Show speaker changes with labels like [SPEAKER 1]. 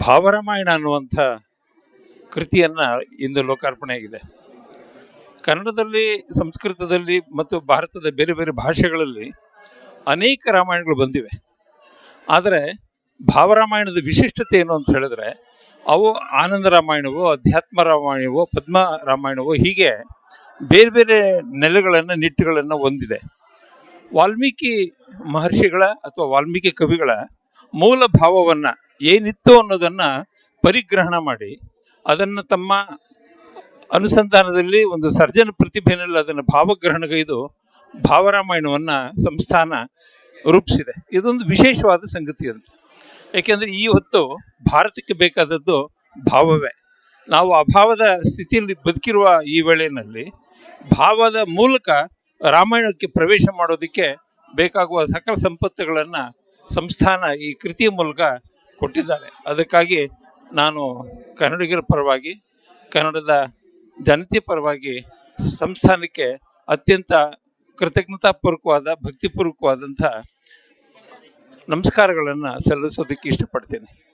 [SPEAKER 1] ಭಾವರಾಮಾಯಣ ಅನ್ನುವಂಥ ಕೃತಿಯನ್ನು ಇಂದು ಲೋಕಾರ್ಪಣೆಯಾಗಿದೆ ಕನ್ನಡದಲ್ಲಿ, ಸಂಸ್ಕೃತದಲ್ಲಿ ಮತ್ತು ಭಾರತದ ಬೇರೆ ಬೇರೆ ಭಾಷೆಗಳಲ್ಲಿ ಅನೇಕ ರಾಮಾಯಣಗಳು ಬಂದಿವೆ. ಆದರೆ ಭಾವರಾಮಾಯಣದ ವಿಶಿಷ್ಟತೆ ಏನು ಅಂತ ಹೇಳಿದ್ರೆ, ಅವು ಆನಂದ ರಾಮಾಯಣವೋ, ಅಧ್ಯಾತ್ಮ ರಾಮಾಯಣವೋ, ಪದ್ಮ ರಾಮಾಯಣವೋ ಹೀಗೆ ಬೇರೆ ಬೇರೆ ನೆಲೆಗಳನ್ನು, ನಿಟ್ಟುಗಳನ್ನು ಹೊಂದಿದೆ. ವಾಲ್ಮೀಕಿ ಮಹರ್ಷಿಗಳ ಅಥವಾ ವಾಲ್ಮೀಕಿ ಕವಿಗಳ ಮೂಲ ಭಾವವನ್ನು ಏನಿತ್ತು ಅನ್ನೋದನ್ನು ಪರಿಗ್ರಹಣ ಮಾಡಿ, ಅದನ್ನು ತಮ್ಮ ಅನುಸಂಧಾನದಲ್ಲಿ ಒಂದು ಸರ್ಜನ ಪ್ರತಿಭೆಯಲ್ಲಿ ಅದನ್ನು ಭಾವಗ್ರಹಣಗೈದು ಭಾವರಾಮಾಯಣವನ್ನು ಸಂಸ್ಥಾನ ರೂಪಿಸಿದೆ. ಇದೊಂದು ವಿಶೇಷವಾದ ಸಂಗತಿ ಅಂತ ಏಕೆಂದರೆ ಈ ಹೊತ್ತು ಭಾರತಕ್ಕೆ ಬೇಕಾದದ್ದು ಭಾವವೇ. ನಾವು ಅಭಾವದ ಸ್ಥಿತಿಯಲ್ಲಿ ಬದುಕಿರುವ ಈ ವೇಳೆಯಲ್ಲಿ ಭಾವದ ಮೂಲಕ ರಾಮಾಯಣಕ್ಕೆ ಪ್ರವೇಶ ಮಾಡೋದಕ್ಕೆ ಬೇಕಾಗುವ ಸಕಲ ಸಂಪತ್ತುಗಳನ್ನು ಸಂಸ್ಥಾನ ಈ ಕೃತಿಯ ಮೂಲಕ ಕೊಟ್ಟಿದ್ದಾರೆ. ಅದಕ್ಕಾಗಿ ನಾನು ಕನ್ನಡಿಗರ ಪರವಾಗಿ, ಕನ್ನಡದ ಜನತೆ ಪರವಾಗಿ ಸಂಸ್ಥಾನಕ್ಕೆ ಅತ್ಯಂತ ಕೃತಜ್ಞತಾಪೂರ್ವಕವಾದ ಭಕ್ತಿಪೂರ್ವಕವಾದಂಥ ನಮಸ್ಕಾರಗಳನ್ನು ಸಲ್ಲಿಸೋದಕ್ಕೆ ಇಷ್ಟಪಡ್ತೇನೆ.